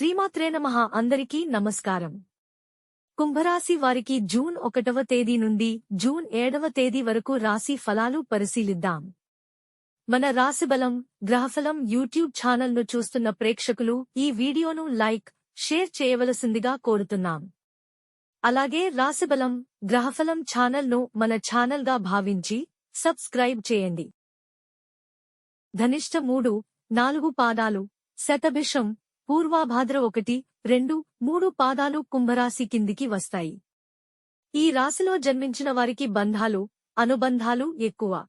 శ్రీమాత్రే నమః. అందరికీ నమస్కారం. కుంభరాశి వారికి జూన్ ఒకటవ తేదీ నుండి జూన్ ఏడవ తేదీ వరకు రాశి ఫలాలు పరిశీలిద్దాం. మన రాశిబలం గ్రహఫలం యూట్యూబ్ ఛానల్ను చూస్తున్న ప్రేక్షకులు ఈ వీడియోను లైక్ షేర్ చేయవలసిందిగా కోరుతున్నాం. అలాగే రాశిబలం గ్రహఫలం ఛానల్ను మన ఛానల్గా భావించి సబ్స్క్రైబ్ చేయండి. ధనిష్ట మూడు నాలుగు పాదాలు శతభిషం పూర్వాభాద్ర ఒకటి రెండు మూడు పాదాలు కుంభరాశి కిందికి వస్తాయి. ఈ రాశిలో జన్మించిన వారికి బంధాలు అనుబంధాలు ఎక్కువ.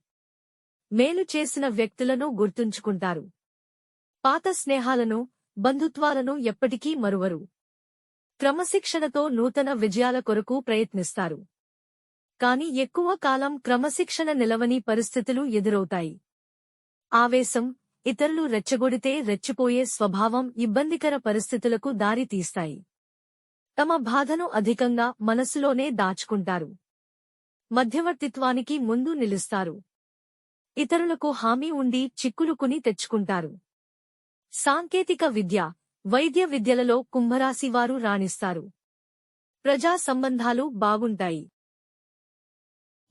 మేలు చేసిన వ్యక్తులను గుర్తుంచుకుంటారు. పాత స్నేహాలను బంధుత్వాలను ఎప్పటికీ మరువరు. క్రమశిక్షణతో నూతన విజయాల కొరకు ప్రయత్నిస్తారు. కాని ఎక్కువ కాలం క్రమశిక్షణ నిలవని పరిస్థితులు ఎదురవుతాయి. ఆవేశం ఇతరులు రెచ్చగొడితే రెచ్చిపోయే స్వభావం ఇబ్బందికర పరిస్థితులకు దారితీస్తాయి తమ బాధను అధికంగా మనసులోనే దాచుకుంటారు. మధ్యవర్తిత్వానికి ముందు నిలుస్తారు. ఇతరులకు హామీ ఉండి చిక్కులుకుని తెచ్చుకుంటారు. సాంకేతిక విద్య వైద్య విద్యలలో కుంభరాశివారు రాణిస్తారు. ప్రజా సంబంధాలు బాగుంటాయి.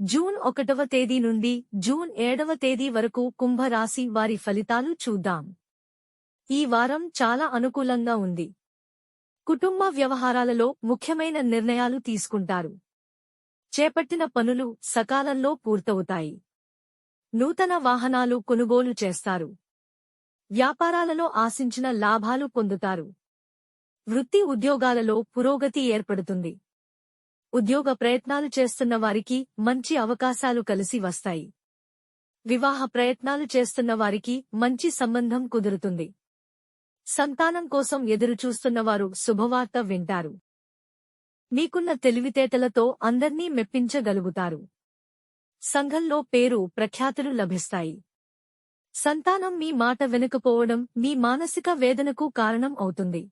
జూన్ ఒకటవ తేదీ నుండి జూన్ ఏడవ తేదీ వరకు కుంభరాశి వారి ఫలితాలు చూద్దాం. ఈ వారం చాలా అనుకూలంగా ఉంది. కుటుంబ వ్యవహారాలలో ముఖ్యమైన నిర్ణయాలు తీసుకుంటారు. చేపట్టిన పనులు సకాలంలో పూర్తవుతాయి. నూతన వాహనాలు కొనుగోలు చేస్తారు. వ్యాపారాలలో ఆశించిన లాభాలు పొందుతారు. వృత్తి ఉద్యోగాలలో పురోగతి ఏర్పడుతుంది. ఉద్యోగ ప్రయత్నాలు చేస్తున్న వారికి మంచి అవకాశాలు కలిసి వస్తాయి. వివాహ ప్రయత్నాలు చేస్తున్న వారికి మంచి సంబంధం కుదురుతుంది. సంతానం కోసం ఎదురుచూస్తున్నవారు శుభవార్త వింటారు. మీకున్న తెలివితేటలతో అందర్నీ మెప్పించగలుగుతారు. సంఘంలో పేరు ప్రఖ్యాతులు లభిస్తాయి. సంతానం మీ మాట వెనుకపోవడం మీ మానసిక వేదనకు కారణం అవుతుంది.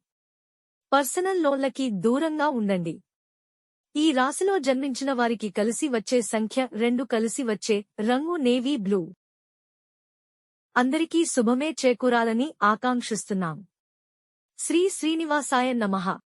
పర్సనల్ లోన్లకి దూరంగా ఉండండి. ఈ రాశిలో జన్మించిన వారికి కలిసి వచ్చే సంఖ్య రెండు కలిసి వచ్చే రంగు నేవీ బ్లూ. అందరికీ శుభమే చేకూరాలని ఆకాంక్షిస్తున్నాం. శ్రీ శ్రీనివాసాయ నమః.